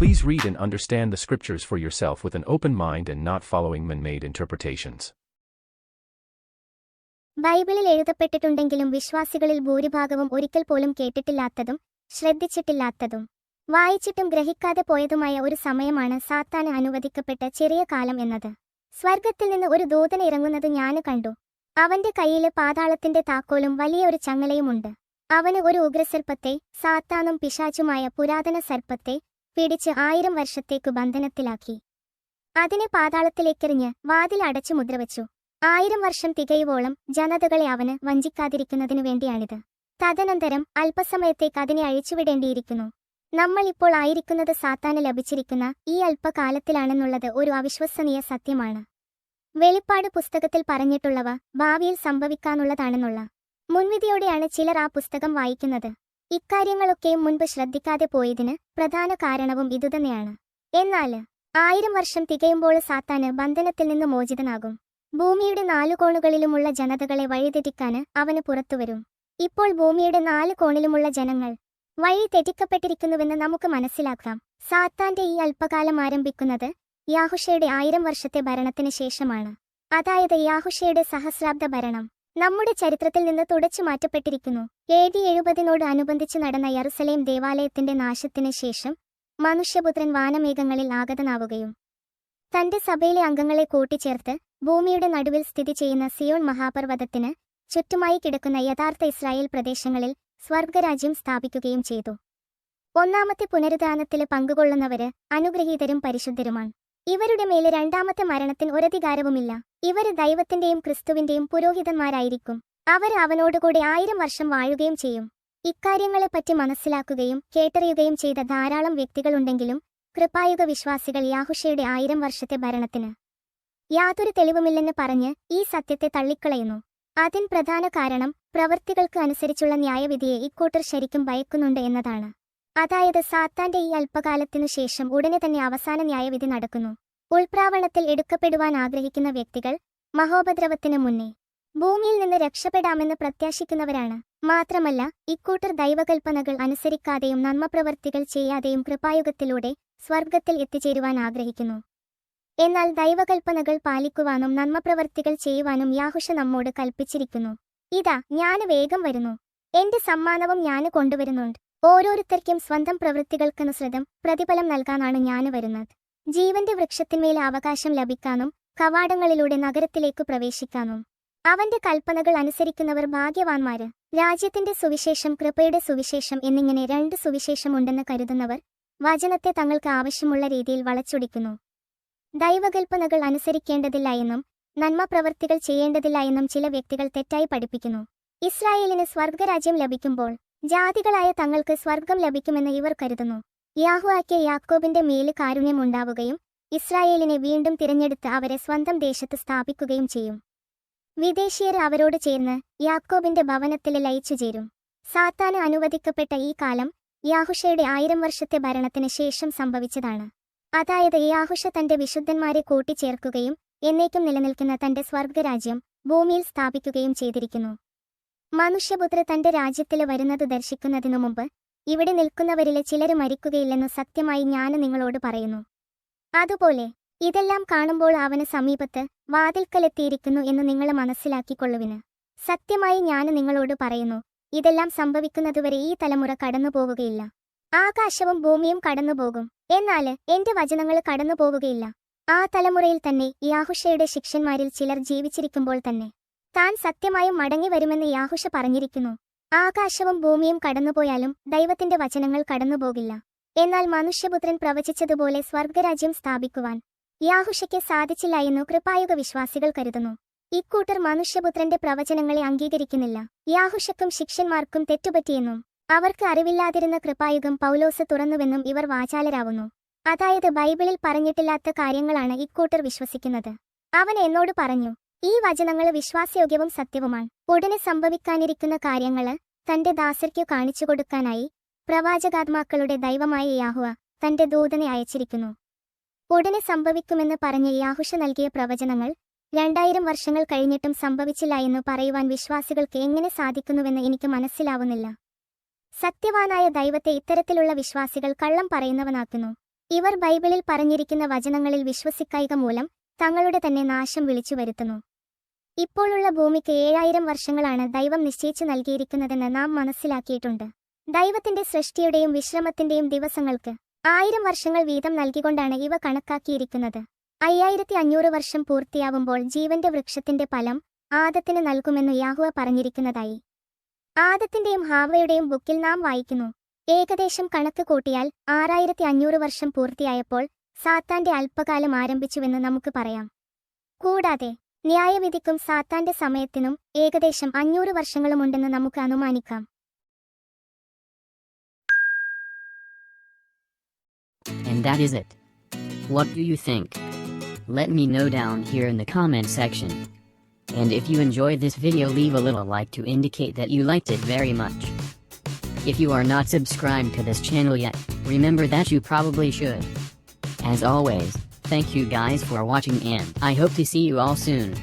Please read and understand the scriptures for yourself with an open mind and not following man made interpretations. ബൈബിളിൽ എഴുതപ്പെട്ടിട്ടുണ്ടെങ്കിലും വിശ്വാസികളിൽ ഭൂരിഭാഗവും ഒരിക്കൽ പോലും കേട്ടിട്ടില്ലാത്തതും ശ്രദ്ധിച്ചിട്ടില്ലാത്തതും വായിച്ചിട്ടും ഗ്രഹിക്കാതെ പോയതുമായ ഒരു സമയമാണ് സാത്താന് അനുവദിക്കപ്പെട്ട ചെറിയ കാലം എന്നത് സ്വർഗത്തിൽ നിന്ന് ഒരു ദൂതൻ ഇറങ്ങുന്നത് ഞാന് കണ്ടു അവന്റെ കയ്യില് പാതാളത്തിന്റെ താക്കോലും വലിയ ഒരു ചങ്ങലയുമുണ്ട് അവന് ഒരു ഉഗ്രസർപ്പത്തെ സാത്താനും പിശാചുമായ പുരാതന സർപ്പത്തെ പിടിച്ച് ആയിരം വർഷത്തേക്കു ബന്ധനത്തിലാക്കി. അതിനെ പാതാളത്തിലേക്കെറിഞ്ഞ് വാതിൽ അടച്ചു മുദ്രവച്ചു. ആയിരം വർഷം തികയുവോളം ജനതകളെ അവന് വഞ്ചിക്കാതിരിക്കുന്നതിനു വേണ്ടിയാണിത്. തദനന്തരം അല്പസമയത്തേക്ക് അതിനെ അഴിച്ചുവിടേണ്ടിയിരിക്കുന്നു. നമ്മൾ ഇപ്പോൾ ആയിരിക്കുന്നത് സാത്താന് ലഭിച്ചിരിക്കുന്ന ഈ അല്പകാലത്തിലാണെന്നുള്ളത് ഒരു അവിശ്വസനീയ സത്യമാണ്. വെളിപ്പാട് പുസ്തകത്തിൽ പറഞ്ഞിട്ടുള്ളവ ഭാവിയിൽ സംഭവിക്കാനുള്ളതാണെന്നുള്ള. മുൻവിധിയോടെയാണ് ചിലർ ആ പുസ്തകം വായിക്കുന്നത്. ഇക്കാര്യങ്ങളൊക്കെയും മുൻപ് ശ്രദ്ധിക്കാതെ പോയതിന് പ്രധാന കാരണവും ഇതുതന്നെയാണ്. എന്നാൽ ആയിരം വർഷം തികയുമ്പോൾ സാത്താന് ബന്ധനത്തിൽ നിന്ന് മോചിതനാകും. ഭൂമിയുടെ നാലു കോണുകളിലുമുള്ള ജനതകളെ വഴിതെറ്റിക്കാന് അവന് പുറത്തുവരും. ഇപ്പോൾ ഭൂമിയുടെ നാല് കോണിലുമുള്ള ജനങ്ങൾ വഴി തെറ്റിക്കപ്പെട്ടിരിക്കുന്നുവെന്ന് നമുക്ക് മനസ്സിലാക്കാം. സാത്താന്റെ ഈ അല്പകാലം ആരംഭിക്കുന്നത് യാഹുഷയുടെ ആയിരം വർഷത്തെ ഭരണത്തിന് ശേഷമാണ്. അതായത് യാഹുഷയുടെ സഹസ്രാബ്ദ ഭരണം. നമ്മുടെ ചരിത്രത്തിൽ നിന്ന് തുടച്ചു മാറ്റപ്പെട്ടിരിക്കുന്നു. എ ഡി എഴുപതിനോട് അനുബന്ധിച്ച് നടന്ന യറുസലേം ദേവാലയത്തിന്റെ നാശത്തിന് ശേഷം മനുഷ്യപുത്രൻ വാനമേഘങ്ങളിൽ ആഗതനാവുകയും തന്റെ സഭയിലെ അംഗങ്ങളെ കൂട്ടിച്ചേർത്ത് ഭൂമിയുടെ നടുവിൽ സ്ഥിതി ചെയ്യുന്ന സിയോൺ മഹാപർവതത്തിന് ചുറ്റുമായി കിടക്കുന്ന യഥാർത്ഥ ഇസ്രായേൽ പ്രദേശങ്ങളിൽ സ്വർഗരാജ്യം സ്ഥാപിക്കുകയും ചെയ്തു. ഒന്നാമത്തെ പുനരുദ്ധാനത്തിൽ പങ്കുകൊള്ളുന്നവര് അനുഗ്രഹീതരും പരിശുദ്ധരുമാണ്. ഇവരുടെ മേലെ രണ്ടാമത്തെ മരണത്തിന് ഒരധികാരവുമില്ല. ഇവർ ദൈവത്തിന്റെയും ക്രിസ്തുവിന്റെയും പുരോഹിതന്മാരായിരിക്കും. അവർ അവനോടുകൂടി ആയിരം വർഷം വാഴുകയും ചെയ്യും. ഇക്കാര്യങ്ങളെപ്പറ്റി മനസ്സിലാക്കുകയും കേട്ടറിയുകയും ചെയ്ത ധാരാളം വ്യക്തികളുണ്ടെങ്കിലും കൃപായുഗ വിശ്വാസികൾ യാഹുഷയുടെ ആയിരം വർഷത്തെ ഭരണത്തിന് യാതൊരു തെളിവുമില്ലെന്ന് പറഞ്ഞ് ഈ സത്യത്തെ തള്ളിക്കളയുന്നു. അതിൻ പ്രധാന കാരണം പ്രവൃത്തികൾക്ക് അനുസരിച്ചുള്ള ന്യായവിധിയെ ഇക്കൂട്ടർ ശരിക്കും ഭയക്കുന്നുണ്ട് എന്നതാണ്. അതായത് സാത്താന്റെ ഈ അല്പകാലത്തിനു ശേഷം ഉടനെ തന്നെ അവസാന ന്യായവിധി നടക്കുന്നു. ഉൾപ്രാവണത്തിൽ എടുക്കപ്പെടുവാൻ ആഗ്രഹിക്കുന്ന വ്യക്തികൾ മഹോപദ്രവത്തിനു മുന്നേ ഭൂമിയിൽ നിന്ന് രക്ഷപ്പെടാമെന്ന് പ്രത്യാശിക്കുന്നവരാണ്. മാത്രമല്ല ഇക്കൂട്ടർ ദൈവകൽപ്പനകൾ അനുസരിക്കാതെയും നന്മപ്രവർത്തികൾ ചെയ്യാതെയും കൃപായുഗത്തിലൂടെ സ്വർഗത്തിൽ എത്തിച്ചേരുവാൻ ആഗ്രഹിക്കുന്നു. എന്നാൽ ദൈവകൽപ്പനകൾ പാലിക്കുവാനും നന്മപ്രവർത്തികൾ ചെയ്യുവാനും യാഹുഷ നമ്മോട് കൽപ്പിച്ചിരിക്കുന്നു. ഇതാ ഞാൻ വേഗം വരുന്നു. എന്റെ സമ്മാനവും ഞാൻ കൊണ്ടുവരുന്നുണ്ട്. ഓരോരുത്തർക്കും സ്വന്തം പ്രവൃത്തികൾക്കനുസൃതം പ്രതിഫലം നൽകാനാണ് ഞാൻ വരുന്നത്. ജീവന്റെ വൃക്ഷത്തിന്മേൽ അവകാശം ലഭിക്കാനും കവാടങ്ങളിലൂടെ നഗരത്തിലേക്ക് പ്രവേശിക്കാനും. അവന്റെ കൽപ്പനകൾ അനുസരിക്കുന്നവർ ഭാഗ്യവാന്മാര്. രാജ്യത്തിന്റെ സുവിശേഷം കൃപയുടെ സുവിശേഷം എന്നിങ്ങനെ രണ്ട് സുവിശേഷമുണ്ടെന്ന് കരുതുന്നവർ വചനത്തെ തങ്ങൾക്ക് ആവശ്യമുള്ള രീതിയിൽ വളച്ചൊടിക്കുന്നു. ദൈവകൽപ്പനകൾ അനുസരിക്കേണ്ടതില്ല എന്നും നന്മ പ്രവർത്തികൾ ചെയ്യേണ്ടതില്ല എന്നും ചില വ്യക്തികൾ തെറ്റായി പഠിപ്പിക്കുന്നു. ഇസ്രായേലിന് സ്വർഗരാജ്യം ലഭിക്കുമ്പോൾ ജാതികളായ തങ്ങൾക്ക് സ്വർഗം ലഭിക്കുമെന്ന് ഇവർ കരുതുന്നു. യാഹുവാക്കിയ യാക്കോബിന്റെ മേൽ കാരുണ്യമുണ്ടാവുകയും ഇസ്രായേലിനെ വീണ്ടും തിരഞ്ഞെടുത്ത് അവരെ സ്വന്തം ദേശത്ത് സ്ഥാപിക്കുകയും ചെയ്യും. വിദേശീയർ അവരോട് ചേർന്ന് യാക്കോബിന്റെ ഭവനത്തിൽ ലയിച്ചു ചേരും. സാത്താന് അനുവദിക്കപ്പെട്ട ഈ കാലം യാഹുഷയുടെ ആയിരം വർഷത്തെ ഭരണത്തിന് ശേഷം സംഭവിച്ചതാണ്. അതായത് യാഹുഷ തന്റെ വിശുദ്ധന്മാരെ കൂട്ടിച്ചേർക്കുകയും എന്നേക്കും നിലനിൽക്കുന്ന തന്റെ സ്വർഗരാജ്യം ഭൂമിയിൽ സ്ഥാപിക്കുകയും ചെയ്തിരിക്കുന്നു. മനുഷ്യപുത്ര തന്റെ രാജ്യത്തിൽ വരുന്നത് ദർശിക്കുന്നതിനു മുമ്പ് ഇവിടെ നിൽക്കുന്നവരിലെ ചിലര് മരിക്കുകയില്ലെന്ന് സത്യമായി ഞാൻ നിങ്ങളോട് പറയുന്നു. അതുപോലെ ഇതെല്ലാം കാണുമ്പോൾ അവന് സമീപത്ത് വാതിൽക്കലെത്തിയിരിക്കുന്നു എന്ന് നിങ്ങൾ മനസ്സിലാക്കിക്കൊള്ളുവിന്. സത്യമായി ഞാൻ നിങ്ങളോട് പറയുന്നു ഇതെല്ലാം സംഭവിക്കുന്നതുവരെ ഈ തലമുറ കടന്നുപോവുകയില്ല. ആകാശവും ഭൂമിയും കടന്നുപോകും. എന്നാൽ എന്റെ വചനങ്ങൾ കടന്നുപോവുകയില്ല. ആ തലമുറയിൽ തന്നെ യാഹുഷയുടെ ശിക്ഷന്മാരിൽ ചിലർ ജീവിച്ചിരിക്കുമ്പോൾ തന്നെ. താൻ സത്യമായും മടങ്ങി വരുമെന്ന് യാഹുഷ പറഞ്ഞിരിക്കുന്നു. ആകാശവും ഭൂമിയും കടന്നുപോയാലും ദൈവത്തിന്റെ വചനങ്ങൾ കടന്നുപോകില്ല. എന്നാൽ മനുഷ്യപുത്രൻ പ്രവചിച്ചതുപോലെ സ്വർഗരാജ്യം സ്ഥാപിക്കുവാൻ യാഹുഷയ്ക്ക് സാധിച്ചില്ല എന്നു കൃപായുഗ വിശ്വാസികൾ കരുതുന്നു. ഇക്കൂട്ടർ മനുഷ്യപുത്രന്റെ പ്രവചനങ്ങളെ അംഗീകരിക്കുന്നില്ല. യാഹുഷക്കും ശിഷ്യന്മാർക്കും തെറ്റുപറ്റിയെന്നും അവർക്ക് അറിവില്ലാതിരുന്ന കൃപായുഗം പൗലോസ് തുറന്നുവെന്നും ഇവർ വാചാലരാവുന്നു. അതായത് ബൈബിളിൽ പറഞ്ഞിട്ടില്ലാത്ത കാര്യങ്ങളാണ് ഇക്കൂട്ടർ വിശ്വസിക്കുന്നത്. അവൻ എന്നോട് പറഞ്ഞു ഈ വചനങ്ങൾ വിശ്വാസയോഗ്യവും സത്യവുമാണ്. ഉടനെ സംഭവിക്കാനിരിക്കുന്ന കാര്യങ്ങൾ തന്റെ ദാസർക്കു കാണിച്ചു കൊടുക്കാനായി പ്രവാചകാത്മാക്കളുടെ ദൈവമായ യാഹുവ തന്റെ ദൂതനെ അയച്ചിരിക്കുന്നു. ഉടനെ സംഭവിക്കുമെന്ന് പറഞ്ഞ് യാഹുഷ നൽകിയ പ്രവചനങ്ങൾ രണ്ടായിരം വർഷങ്ങൾ കഴിഞ്ഞിട്ടും സംഭവിച്ചില്ല എന്ന് പറയുവാൻ വിശ്വാസികൾക്ക് എങ്ങനെ സാധിക്കുന്നുവെന്ന് എനിക്ക് മനസ്സിലാവുന്നില്ല. സത്യവാനായ ദൈവത്തെ ഇത്തരത്തിലുള്ള വിശ്വാസികൾ കള്ളം പറയുന്നവനാക്കുന്നു. ഇവർ ബൈബിളിൽ പറഞ്ഞിരിക്കുന്ന വചനങ്ങളിൽ വിശ്വസിക്കായിക മൂലം തങ്ങളുടെ തന്നെ നാശം വിളിച്ചു വരുത്തുന്നു. ഇപ്പോഴുള്ള ഭൂമിക്ക് ഏഴായിരം വർഷങ്ങളാണ് ദൈവം നിശ്ചയിച്ചു നൽകിയിരിക്കുന്നതെന്ന് നാം മനസ്സിലാക്കിയിട്ടുണ്ട്. ദൈവത്തിന്റെ സൃഷ്ടിയുടെയും വിശ്രമത്തിന്റെയും ദിവസങ്ങൾക്ക് ആയിരം വർഷങ്ങൾ വീതം നൽകിക്കൊണ്ടാണ് ഇവ കണക്കാക്കിയിരിക്കുന്നത്. അയ്യായിരത്തി അഞ്ഞൂറ് വർഷം പൂർത്തിയാവുമ്പോൾ ജീവന്റെ വൃക്ഷത്തിന്റെ ഫലം ആദത്തിന് നൽകുമെന്ന് യാഹുവ പറഞ്ഞിരിക്കുന്നതായി. ആദത്തിന്റെയും ഹാവയുടെയും ബുക്കിൽ നാം വായിക്കുന്നു. ഏകദേശം കണക്ക് കൂട്ടിയാൽ ആറായിരത്തി അഞ്ഞൂറ് വർഷം പൂർത്തിയായപ്പോൾ സാത്താന്റെ അല്പകാലം ആരംഭിച്ചുവെന്ന് നമുക്ക് പറയാം. കൂടാതെ ന്യായവിധിക്കും സാത്താന്റെ സമയത്തിനും ഏകദേശം അഞ്ഞൂറ് വർഷങ്ങളുമുണ്ടെന്ന് നമുക്ക് അനുമാനിക്കാം And that is it. What do you think? Let me know down here in the comment section. And if you enjoyed this video leave a little like to indicate that you liked it very much. If you are not subscribed to this channel yet, remember that you probably should. As always, thank you guys for watching and I hope to see you all soon.